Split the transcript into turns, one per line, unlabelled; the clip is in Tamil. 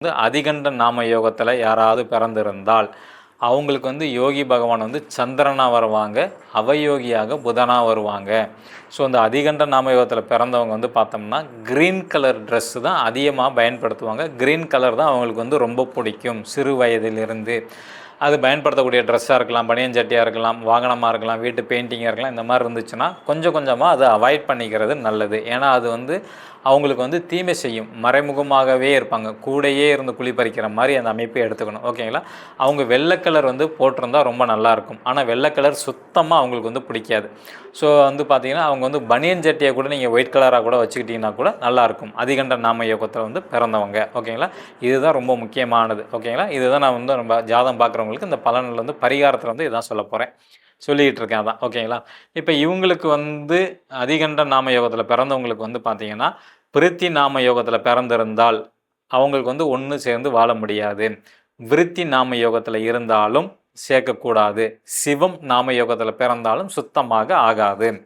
வந்து அதிகண்ட நாம யோகத்தில் யாராவது பிறந்திருந்தால் அவங்களுக்கு வந்து யோகி பகவான் வந்து சந்திரனாக வருவாங்க அவயோகியாக புதனாக வருவாங்க. ஸோ அந்த அதிகண்ட நாமயோகத்தில் பிறந்தவங்க வந்து பார்த்தோம்னா க்ரீன் கலர் ட்ரெஸ்ஸு தான் அதிகமாக பயன்படுத்துவாங்க. க்ரீன் கலர் தான் அவங்களுக்கு வந்து ரொம்ப பிடிக்கும். சிறு வயதிலிருந்து. அது பயன்படுத்தக்கூடிய ட்ரெஸ்ஸாக இருக்கலாம் பனியன் சட்டியாக இருக்கலாம் வாகனமாக இருக்கலாம் வீட்டு பெயிண்டிங்காக இருக்கலாம் இந்த மாதிரி இருந்துச்சுன்னா கொஞ்சம் கொஞ்சமாக அதை அவாய்ட் பண்ணிக்கிறது நல்லது. ஏன்னா அது வந்து அவங்களுக்கு வந்து தீமை செய்யும். மறைமுகமாகவே இருப்பாங்க. கூடையே இருந்து குழி பறிக்கிற மாதிரி அந்த அமைப்பை எடுத்துக்கணும். ஓகேங்களா அவங்க வெள்ளை கலர் வந்து போட்டிருந்தா ரொம்ப நல்லாயிருக்கும் ஆனால் வெள்ளை கலர் சுத்தமாக அவங்களுக்கு வந்து பிடிக்காது. ஸோ வந்து பார்த்தீங்கன்னா அவங்க வந்து பனியன் சட்டியை கூட நீங்கள் ஒயிட் கலராக கூட வச்சுக்கிட்டிங்கன்னா கூட நல்லாயிருக்கும் அதிகண்ட நாம யோகத்தில் வந்து பிறந்தவங்க. ஓகேங்களா இதுதான் ரொம்ப முக்கியமானது. ஓகேங்களா இதுதான் நான் வந்து நம்ம ஜாதம் இருக்கிறவங்களுக்கு இந்த பலனில் வந்து பரிகாரத்தில் வந்து இதான் சொல்ல போகிறேன் சொல்லிகிட்டு இருக்கேன் அதான். ஓகேங்களா? இப்போ இவங்களுக்கு வந்து அதிகண்ட நாம யோகத்தில் பிறந்தவங்களுக்கு வந்து பார்த்தீங்கன்னா பிரித்தி நாம யோகத்தில் பிறந்திருந்தால் அவங்களுக்கு வந்து ஒன்று சேர்ந்து வாழ முடியாது. விருத்தி நாம யோகத்தில் இருந்தாலும் சேர்க்கக்கூடாது. சிவம் நாம யோகத்தில் பிறந்தாலும் சுத்தமாக ஆகாது.